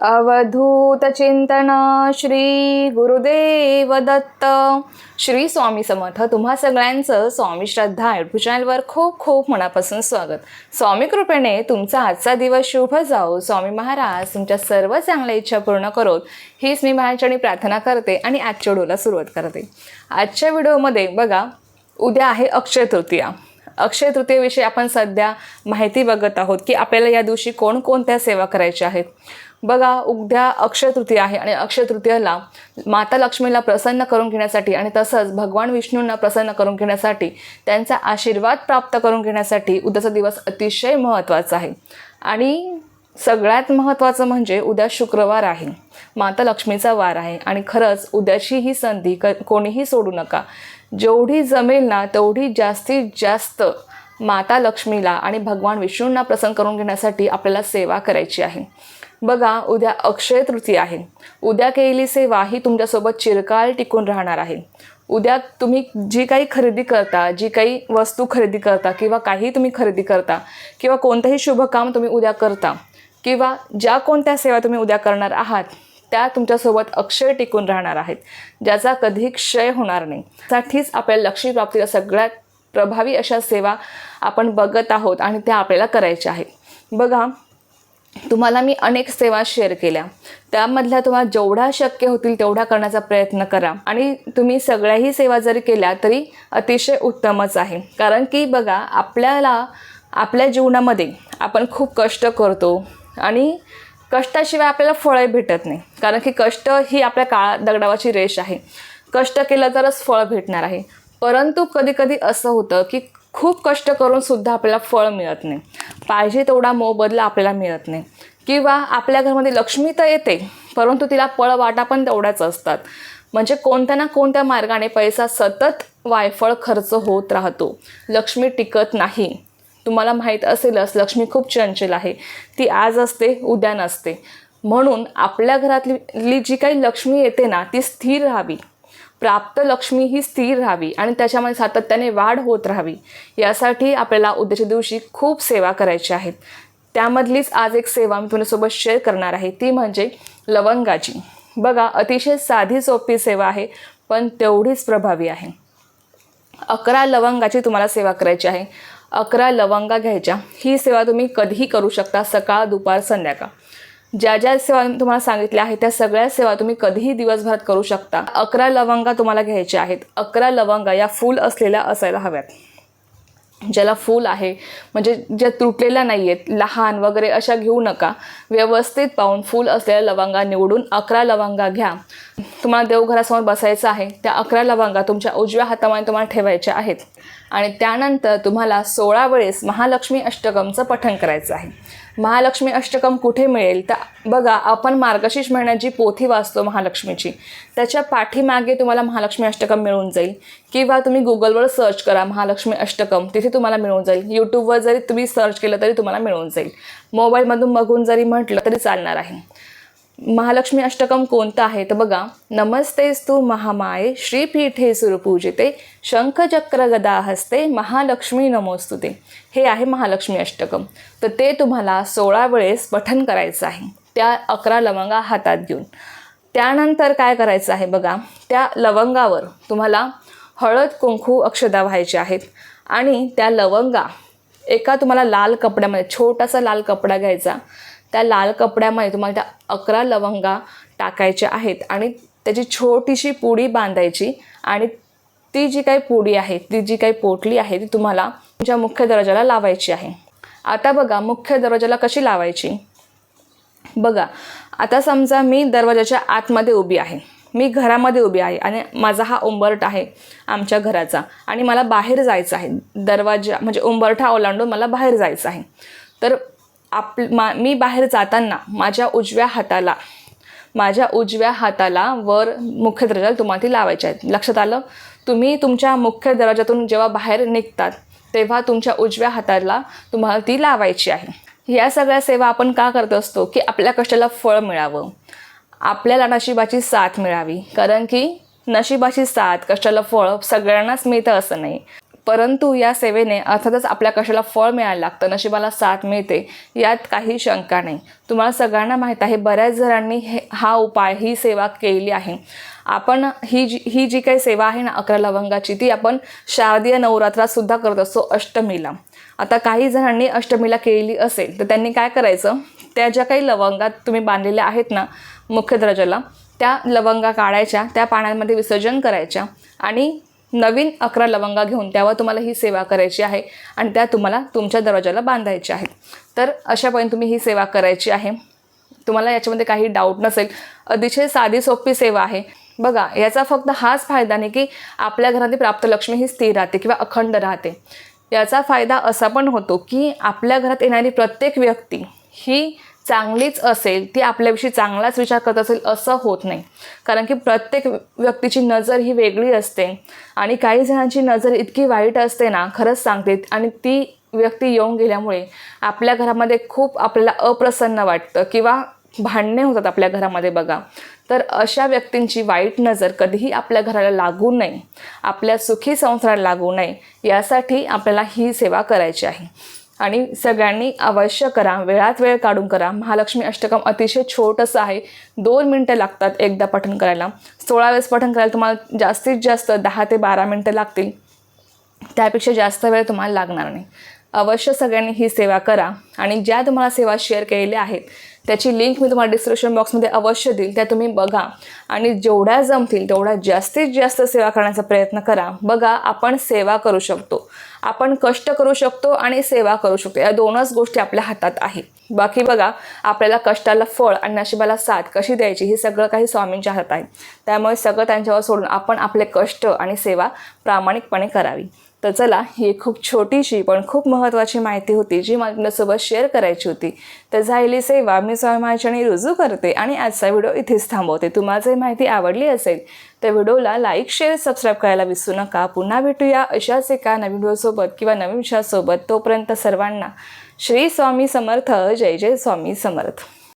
अवधूत चिंतन श्री गुरुदेव दत्त. श्री स्वामी समर्थ. तुम्हा सगळ्यांचं स्वामी श्रद्धा युट्यूब चॅनलवर खूप खूप मनापासून स्वागत. स्वामी कृपेने तुमचा आजचा दिवस शुभ जाओ स्वामी महाराज तुमच्या सर्व चांगल्या इच्छा पूर्ण करोत. हीच मी महाराजांनी प्रार्थना करते आणि आजच्या व्हिडिओला सुरुवात करते. आजच्या व्हिडिओमध्ये बघा उद्या आहे अक्षय तृतीया. अक्षय तृतीयेविषयी आपण सध्या माहिती बघत आहोत की आपल्याला या दिवशी कोणकोणत्या सेवा करायच्या आहेत. बघा उद्या अक्षय तृतीया आहे आणि अक्षय तृतीयेला माता लक्ष्मीला प्रसन्न करून घेण्यासाठी आणि तसंच भगवान विष्णूंना प्रसन्न करून घेण्यासाठी त्यांचा आशीर्वाद प्राप्त करून घेण्यासाठी उद्याचा दिवस अतिशय महत्त्वाचा आहे. आणि सगळ्यात महत्त्वाचं म्हणजे उद्या शुक्रवार आहे. माता लक्ष्मीचा वार आहे आणि खरंच उद्याची ही संधी क कोणीही सोडू नका. जेवढी जमेल ना तेवढी जास्तीत जास्त माता लक्ष्मीला आणि भगवान विष्णूंना प्रसन्न करून घेण्यासाठी आपल्याला सेवा करायची आहे. बघा उद्या अक्षय तृती आहे. उद्या केलेली सेवा ही तुमच्यासोबत चिरकाल टिकून राहणार आहे. उद्या तुम्ही जी काही खरेदी करता जी काही वस्तू खरेदी करता किंवा काही तुम्ही खरेदी करता किंवा कोणतंही शुभ काम तुम्ही उद्या करता किंवा ज्या कोणत्या सेवा तुम्ही उद्या करणार आहात त्या तुमच्यासोबत अक्षय टिकून राहणार आहेत ज्याचा कधी क्षय होणार नाही. साठीच आपल्याला लक्ष्मी प्राप्तीला सगळ्यात प्रभावी अशा सेवा आपण बघत आहोत आणि त्या आपल्याला करायच्या आहेत. बघा तुम्हाला मी अनेक सेवा शेअर केल्या. त्यामधल्या तुम्हाला जेवढा शक्य होतील तेवढा करण्याचा प्रयत्न करा. आणि तुम्ही सगळ्याही सेवा जरी केल्या तरी अतिशय उत्तमच आहे. कारण की बघा आपल्याला आपल्या जीवनामध्ये आपण खूप कष्ट करतो आणि कष्टाशिवाय आपल्याला फळं भेटत नाही. कारण की कष्ट ही आपल्या काळा दगडावाची रेष आहे. कष्ट केलं तरच फळ भेटणार आहे. परंतु कधी कधी असं होतं की खूप कष्ट करून सुद्धा आपल्याला फळ मिळत नाही. पाहिजे तेवढा मोबदला आपल्याला मिळत नाही. किंवा आपल्या घरामध्ये लक्ष्मी तर येते परंतु तिला पळ वाटा पण तेवढ्याच असतात. म्हणजे कोणत्या ना कोणत्या मार्गाने पैसा सतत वायफळ खर्च होत राहतो. लक्ष्मी टिकत नाही. तुम्हाला माहीत असेलच लक्ष्मी खूप चंचल आहे. ती आज असते उद्या नसते. म्हणून आपल्या घरातली जी काही लक्ष्मी येते ना ती स्थिर राहावी. प्राप्त लक्ष्मी ही स्थिर राहावी आणि त्याच्यामध्ये सातत्याने वाढ होत राहावी. यासाठी आपल्याला उद्याच्या दिवशी खूप सेवा करायची आहेत त्यामधलीच आज एक सेवा मी तुमच्यासोबत शेअर करणार आहे. ती म्हणजे लवंगाची. बघा अतिशय साधी सोपी सेवा आहे पण तेवढीच प्रभावी आहे. अकरा लवंगाची तुम्हाला सेवा करायची आहे. अकरा लवंगा घ्यायच्या. ही सेवा तुम्ही कधीही करू शकता सकाळ दुपार संध्याकाळ. ज्या ज्या सेवा मी तुम्हाला सांगितल्या आहेत त्या सगळ्या सेवा तुम्ही कधीही दिवसभरात करू शकता. अकरा लवंगा तुम्हाला घ्यायच्या आहेत. अकरा लवंगा या फूल असलेल्या असायला हव्यात. ज्याला फूल आहे म्हणजे ज्या तुटलेल्या नाही आहेत लहान वगैरे अशा घेऊ नका. व्यवस्थित पाहून फूल असलेल्या लवंगा निवडून अकरा लवंगा घ्या. तुम्हाला देवघरासमोर बसायचं आहे. त्या अकरा लवंगा तुमच्या उजव्या हातामध्ये तुम्हाला ठेवायच्या आहेत. आणि त्यानंतर तुम्हाला सोळा वेळेस महालक्ष्मी अष्टकमचं पठण करायचं आहे. महालक्ष्मी अष्टकम कुठे मिळेल? तर बघा आपण मार्गशीर्ष महिन्यात जी पोथी वाचतो महालक्ष्मीची त्याच्या पाठीमागे तुम्हाला महालक्ष्मी अष्टकम मिळून जाईल. किंवा तुम्ही गुगलवर सर्च करा महालक्ष्मी अष्टकम तिथे तुम्हाला मिळून जाईल. यूट्यूबवर जरी तुम्ही सर्च केलं तरी तुम्हाला मिळून जाईल. मोबाईलमधून बघून जरी म्हटलं तरी चालणार आहे. महालक्ष्मी अष्टकम कोणतं आहे? तर बघा नमस्तेस्तु महामाये श्रीपीठे सुरपूजिते शंखचक्र गदा हस्ते महालक्ष्मी नमोस्तुते. हे आहे महालक्ष्मी अष्टकम तर ते तुम्हाला सोळा वेळेस पठन करायचं आहे. त्या अकरा लवंगा हातात घेऊन. त्यानंतर काय करायचं आहे बघा त्या लवंगावर तुम्हाला हळद कुंकू अक्षदा व्हायचे आहेत. आणि त्या लवंगा एका तुम्हाला लाल कपड्यामध्ये छोटासा लाल कपडा घ्यायचा. त्या लाल कपड्यामध्ये तुम्हाला त्या अकरा लवंगा टाकायच्या आहेत आणि त्याची छोटीशी पुडी बांधायची आणि ती जी काही पुडी आहे ती जी काही पोटली आहे ती तुम्हाला तुमच्या मुख्य दरवाजाला लावायची आहे. आता बघा मुख्य दरवाजाला कशी लावायची? बघा आता समजा मी दरवाजाच्या आतमध्ये उभी आहे. मी घरामध्ये उभी आहे आणि माझा हा उंबरट आहे आमच्या घराचा आणि मला बाहेर जायचं आहे. दरवाजा म्हणजे उंबरठा ओलांडून मला बाहेर जायचं आहे. तर आप मा मी बाहेर जाताना माझ्या उजव्या हाताला माझ्या उजव्या हाताला वर मुख्य दरवाजाला तुम्हाला ती लावायची आहेत. लक्षात आलं? तुम्ही तुमच्या मुख्य दरवाजातून जेव्हा बाहेर निघतात तेव्हा तुमच्या उजव्या हाताला तुम्हाला ती लावायची आहे. या सगळ्या सेवा आपण का करत असतो? की आपल्या कष्टाला फळ मिळावं. आपल्याला नशिबाची साथ मिळावी. कारण की नशिबाची साथ कष्टाला फळ सगळ्यांनाच मिळतं असं नाही. परंतु या सेवेने अर्थातच आपल्या कशाला फळ मिळायला लागतं नशिबाला साथ मिळते यात काही शंका नाही. तुम्हाला सगळ्यांना माहीत आहे बऱ्याच जणांनी हे हा उपाय ही सेवा केली आहे. आपण ही जी ही जी काही सेवा आहे ना अकरा लवंगाची ती आपण शारदीय नवरात्रात सुद्धा करत असतो अष्टमीला. आता काही जणांनी अष्टमीला केलेली असेल तर त्यांनी काय करायचं? त्या ज्या काही लवंगात तुम्ही बांधलेल्या आहेत ना मुख्य दर्जाला त्या लवंगा काढायच्या त्या पाण्यामध्ये विसर्जन करायच्या आणि नवीन अकरा लवंगा घेऊन त्यावर तुम्हाला ही सेवा करायची आहे आणि त्या तुम्हाला तुमच्या दरवाजाला बांधायच्या आहेत. तर अशापर्यंत तुम्ही ही सेवा करायची आहे. तुम्हाला याच्यामध्ये काही डाऊट नसेल. अतिशय साधी सोपी सेवा आहे. बघा याचा फक्त हाच फायदा नाही की आपल्या घरातली प्राप्त लक्ष्मी ही स्थिर राहते किंवा अखंड राहते. याचा फायदा असा पण होतो की आपल्या घरात येणारी प्रत्येक व्यक्ती ही चांगलीच असेल ती आपल्याविषयी चांगलाच विचार करत असेल असं होत नाही. कारण की प्रत्येक व्यक्तीची नजर ही वेगळी असते. आणि काही जणांची नजर इतकी वाईट असते ना खरंच सांगते. आणि ती व्यक्ती येऊन गेल्यामुळे आपल्या घरामध्ये खूप आपल्याला अप्रसन्न वाटतं किंवा भांडणे होतात आपल्या घरामध्ये बघा. तर अशा व्यक्तींची वाईट नजर कधीही आपल्या घराला लागू नये. आपल्या सुखी संसाराला लागू नये. यासाठी आपल्याला ही सेवा करायची आहे. आणि सगळ्यांनी अवश्य करा वेळात वेळ काढून करा. महालक्ष्मी अष्टकम अतिशय छोटंसं आहे. दोन मिनटं लागतात एकदा पठण करायला. सोळा वेळेस पठण करायला तुम्हाला जास्तीत जास्त दहा ते बारा मिनटं लागतील. त्यापेक्षा जास्त वेळ तुम्हाला लागणार नाही. अवश्य सगळ्यांनी ही सेवा करा. आणि ज्या तुम्हाला सेवा शेअर केलेल्या आहेत त्याची लिंक मी तुम्हाला डिस्क्रिप्शन बॉक्समध्ये अवश्य देईल. त्या तुम्ही बघा. आणि जेवढ्या जमतील तेवढ्या जास्तीत जास्त सेवा करण्याचा प्रयत्न करा. बघा आपण सेवा करू शकतो. आपण कष्ट करू शकतो आणि सेवा करू शकतो. या दोनच गोष्टी आपल्या हातात आहे. बाकी बघा आपल्याला कष्टाला फळ आणि नशिबाला साथ कशी द्यायची हे सगळं काही स्वामींच्या हातात आहे. त्यामुळे सगळं त्यांच्यावर सोडून आपण आपले कष्ट आणि सेवा प्रामाणिकपणे करावी. तर चला ही खूप छोटीशी पण खूप महत्त्वाची माहिती होती जी माझ्यासोबत शेअर करायची होती. तर झालेली सेवा मी स्वामी रुजू करते आणि आजचा व्हिडिओ इथेच थांबवते. तुम्हाला जर माहिती आवडली असेल तर व्हिडिओला लाईक शेअर सबस्क्राईब करायला विसरू नका. पुन्हा भेटूया अशाच एका नवीन व्हिडिओसोबत किंवा नवीन विषयासोबत. तोपर्यंत सर्वांना श्री स्वामी समर्थ. जय जय स्वामी समर्थ.